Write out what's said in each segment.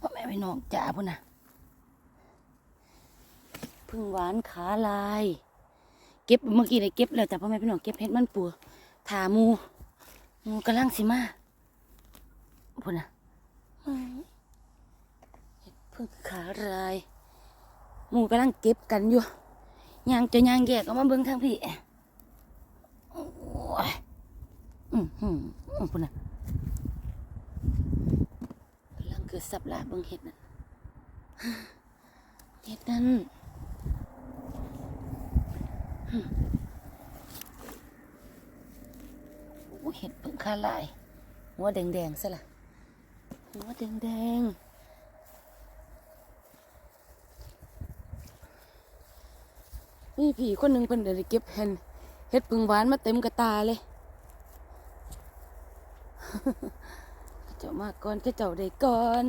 พ่อแม่พี่น้องจ๋าพุ่นนะพึ่งหวานขาลาย เก็บเมื่อกี้ได้เก็บแล้วแต่พ่อแม่พี่น้องเก็บเห็ดมันปัวถามูมูกำลังสิมาพุ่นนะเห็ดพึ่งขาลายมูกำลังเก็บกันอยู่ยางจะยางแยกออกมาเบิ่งทางพี่โอ้ยอืมอืมพุ่นนะ กำลัง เกิดสับลาเบิ่งเห็ดนั่นเห็ดนั่นโอ้เห็ดเบิ่งคาลาย หัวแดงๆซะละหัวแดงๆนี่ผีคนหนึ่งเพิ่นเดี๋ยวได้เก็บเห็นเห็ดปึงหวานมาเต็มกระตาเลย เจ้ามาก่อนก็เจ้าได้ก่อน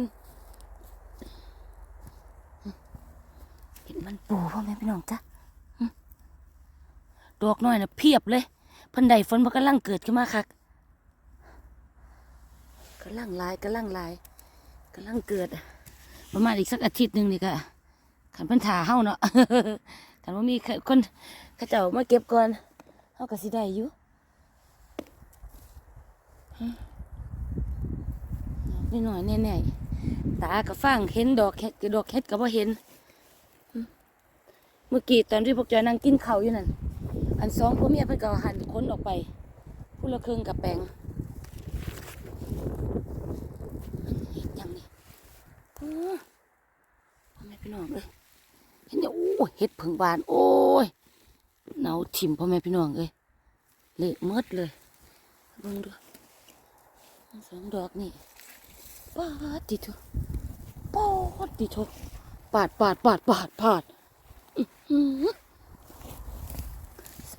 เห็นมันปูพ่อแม่พี่น้องจ้ะดอกน้อยนะเพียบเลยพันใดฝนมันกำลังเกิดขึ้นมาคักกำลังลายกำลังลายกำลังเกิด ประมาณอีกสักอาทิตย์หนึ่งนี่ก็ขันพันถาเฮาเนาะขันว่ามีคนเขาเจ้ามาเก็บก่อนเฮาก็สิได้อยู่ นิดหน่อยแน่ๆตากับฟังเห็นดอกเห็ดดอกเห็ดก็บ่เห็น เมื่อกี้ตอนที่พวกจอยนั่งกินข้าวอยู่นั่นอันสองผัวเมียเพิ่นก็หันค้นออกไปผู้ละครึ่งกับแปงเห็ดหยังนี่โอ้พ่อแม่พี่น้องเอ้ยเห็นเดี๋ยวโอ้เห็ดผึ่งบาน โอ้ยหนาถิ่มพ่อแม่พี่น้องเอ้ยเละหมดเลยเบิ่งดูสองดอกนี่ ปาดดิโถปาดดิโถปาดปาดปาดปาดปาด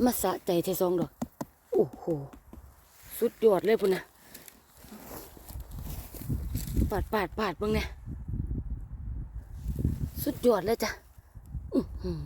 มาสะใจเทซองดอก โอ้โห สุดยอดเลยพุ่นนะปาดปาดปาดบิ่งเนี่ยสุดยอดเลยจ้ะอือ